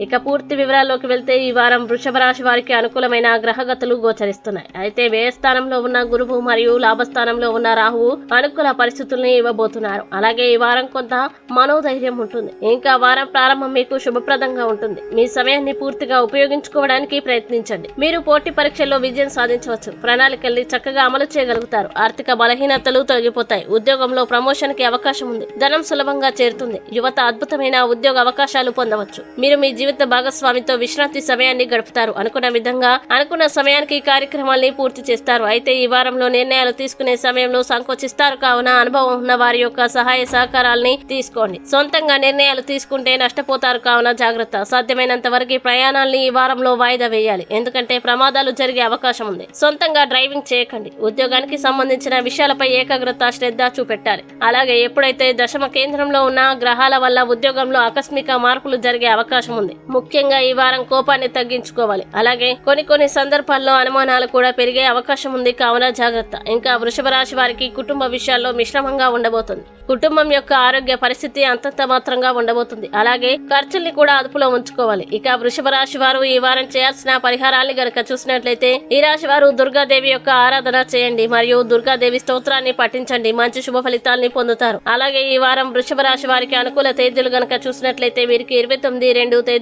ఇక పూర్తి వివరాల్లోకి వెళ్తే ఈ వారం వృషభ రాశి వారికి అనుకూలమైన గ్రహగతులు గోచరిస్తున్నాయి. అయితే వ్యయస్థానంలో ఉన్న గురువు మరియు లాభస్థానంలో ఉన్న రాహువు అనుకూల పరిస్థితుల్ని ఇవ్వబోతున్నారు. అలాగే ఈ వారం కొంత మనోధైర్యం ఉంటుంది. ఇంకా వారం ప్రారంభం మీకు శుభప్రదంగా ఉంటుంది. మీ సమయాన్ని పూర్తిగా ఉపయోగించుకోవడానికి ప్రయత్నించండి. మీరు పోటీ పరీక్షల్లో విజయం సాధించవచ్చు. ప్రణాళికల్ని చక్కగా అమలు చేయగలుగుతారు. ఆర్థిక బలహీనతలు తొలగిపోతాయి. ఉద్యోగంలో ప్రమోషన్కి అవకాశం ఉంది. ధనం సులభంగా చేరుతుంది. యువత అద్భుతమైన ఉద్యోగ అవకాశాలు పొందవచ్చు. మీరు మీ జీవిత భాగస్వామితో విశ్రాంతి సమయాన్ని గడుపుతారు. అనుకున్న విధంగా అనుకున్న సమయానికి కార్యక్రమాల్ని పూర్తి చేస్తారు. అయితే ఈ వారంలో నిర్ణయాలు తీసుకునే సమయంలో సంకోచిస్తారు. కావున అనుభవం ఉన్న వారి యొక్క సహాయ సహకారాల్ని తీసుకోండి. సొంతంగా నిర్ణయాలు తీసుకుంటే నష్టపోతారు. కావున జాగ్రత్త. సాధ్యమైనంత వరకు ప్రయాణాల్ని ఈ వారంలో వాయిదా వేయాలి. ఎందుకంటే ప్రమాదాలు జరిగే అవకాశం ఉంది. సొంతంగా డ్రైవింగ్ చేయకండి. ఉద్యోగానికి సంబంధించిన విషయాలపై ఏకాగ్రత శ్రద్ధ చూపెట్టాలి. అలాగే ఎప్పుడైతే దశమ కేంద్రంలో ఉన్న గ్రహాల వల్ల ఉద్యోగంలో ఆకస్మిక మార్పులు జరిగే అవకాశం ఉంది. ముఖ్యంగా ఈ వారం కోపాన్ని తగ్గించుకోవాలి. అలాగే కొన్ని కొన్ని సందర్భాల్లో అనుమానాలు కూడా పెరిగే అవకాశం ఉంది. కావున జాగ్రత్త. ఇంకా వృషభ రాశి వారికి కుటుంబ విషయాల్లో మిశ్రమంగా ఉండబోతుంది. కుటుంబం యొక్క ఆరోగ్య పరిస్థితి అంతంత మాత్రంగా ఉండబోతుంది. అలాగే ఖర్చుల్ని కూడా అదుపులో ఉంచుకోవాలి. ఇక వృషభ రాశి వారు ఈ వారం చేయాల్సిన పరిహారాన్ని గనక చూసినట్లయితే ఈ రాశి వారు దుర్గాదేవి యొక్క ఆరాధన చేయండి. మరియు దుర్గాదేవి స్తోత్రాన్ని పఠించండి. మంచి శుభ ఫలితాల్ని పొందుతారు. అలాగే ఈ వారం వృషభ రాశి వారికి అనుకూల తేదీలు గనక చూసినట్లయితే వీరికి ఇరవై తొమ్మిది రెండు తేదీ